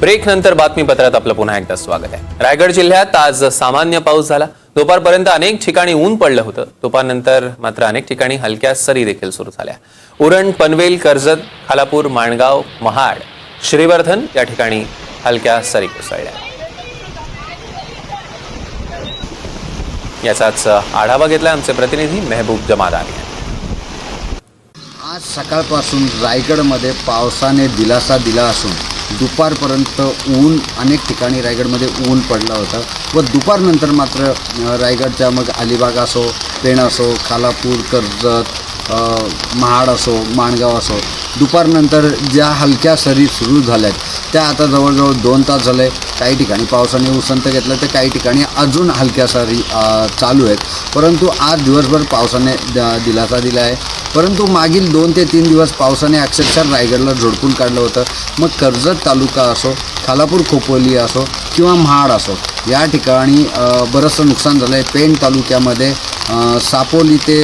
Break नंतर बातमीपत्रात आपलं पुन्हा एकदा स्वागत आहे. रायगड जिल्ह्यात आज सामान्य पाऊस झाला. दुपारपर्यंत अनेक ठिकाणी ऊन पडलं होतं. दुपारनंतर मात्र अनेक ठिकाणी हलक्या सरी देखील सुरू झाल्या. उरण पनवेल कर्जत खालापूर माणगाव महाड श्रीवर्धन या ठिकाणी हलक्या सरी कोसळल्या. याचाच आढावा घेतला आमचे प्रतिनिधी मेहबूब जमादार. आज सकाळपासून रायगडमध्ये पावसाने दिलासा दिला असून दुपारपर्यंत ऊन अनेक ठिकाणी रायगडमध्ये ऊन पडला होता. व दुपारनंतर मात्र रायगडच्या मग अलिबाग असो पेण असो खालापूर कर्जत महाड असो माणगाव असो दुपारनंतर ज्या हलक्या सरी सुरू झाल्यात त्या आता जवळजवळ दोन तास झाले. काही ठिकाणी पावसाने उसंत घेतलं तर काही ठिकाणी अजून हलक्या सारी चालू आहेत. परंतु आज दिवसभर पावसाने द- दिलासा दिला आहे परंतु मागील दोन ते तीन दिवस पावसाने अक्षरशः रायगडला झोडपून काढलं होतं. मग कर्जत तालुका असो खालापूर खोपोली असो किंवा महाड असो. या ठिकाणी बरंचसं नुकसान झालं आहे पेण तालुक्यामध्ये सापोली ते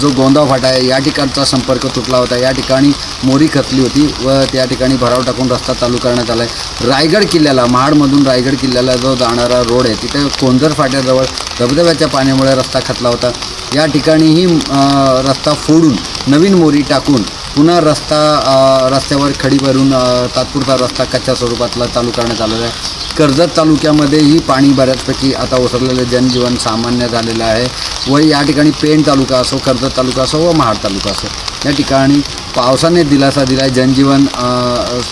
जो गोंदाव फाटा आहे या ठिकाणचा संपर्क तुटला होता. या ठिकाणी मोरी खचली होती व त्या ठिकाणी भराव टाकून रस्ता चालू करण्यात आला आहे रायगड किल्ल्याला महाडमधून रायगड किल्ल्याला जो जाणारा रोड आहे तिथे कोंजर फाट्याजवळ धबधब्याच्या पाण्यामुळे रस्ता खचला होता. या ठिकाणीही रस्ता फोडून नवीन मोरी टाकून पुन्हा रस्ता रस्त्यावर खडी भरून तात्पुरता रस्ता कच्च्या स्वरूपातला चालू करण्यात आलेला आहे. कर्जत तालुक्यामध्येही पाणी बऱ्याचपैकी आता ओसरलेलं जनजीवन सामान्य झालेलं आहे व या ठिकाणी पेण तालुका असो कर्जत तालुका असो व महाड तालुका असो या ठिकाणी पावसाने दिलासा दिला आहे जनजीवन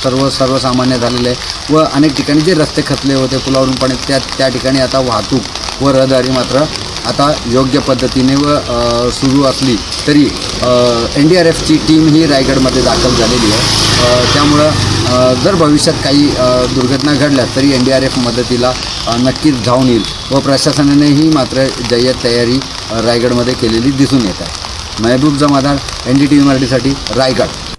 सर्व सर्वसामान्य झालेलं आहे व अनेक ठिकाणी जे रस्ते खचले होते पुलावरून पाणी त्या त्या ठिकाणी आता वाहतूक व रहदारी मात्र आता योग्य पद्धतीने व सुरू असली तरी एन डी आर एफची टीम ही रायगडमध्ये दाखल झालेली आहे. त्यामुळं जर भविष्यात काही दुर्घटना घडल्या तरी एन डी आर एफ मदतीला नक्कीच धावून येईल व प्रशासनानेही मात्र जय्यत तयारी रायगडमध्ये केलेली दिसून येत आहे. Mehboob Jamadar N D T V मराठीसाठी रायगड.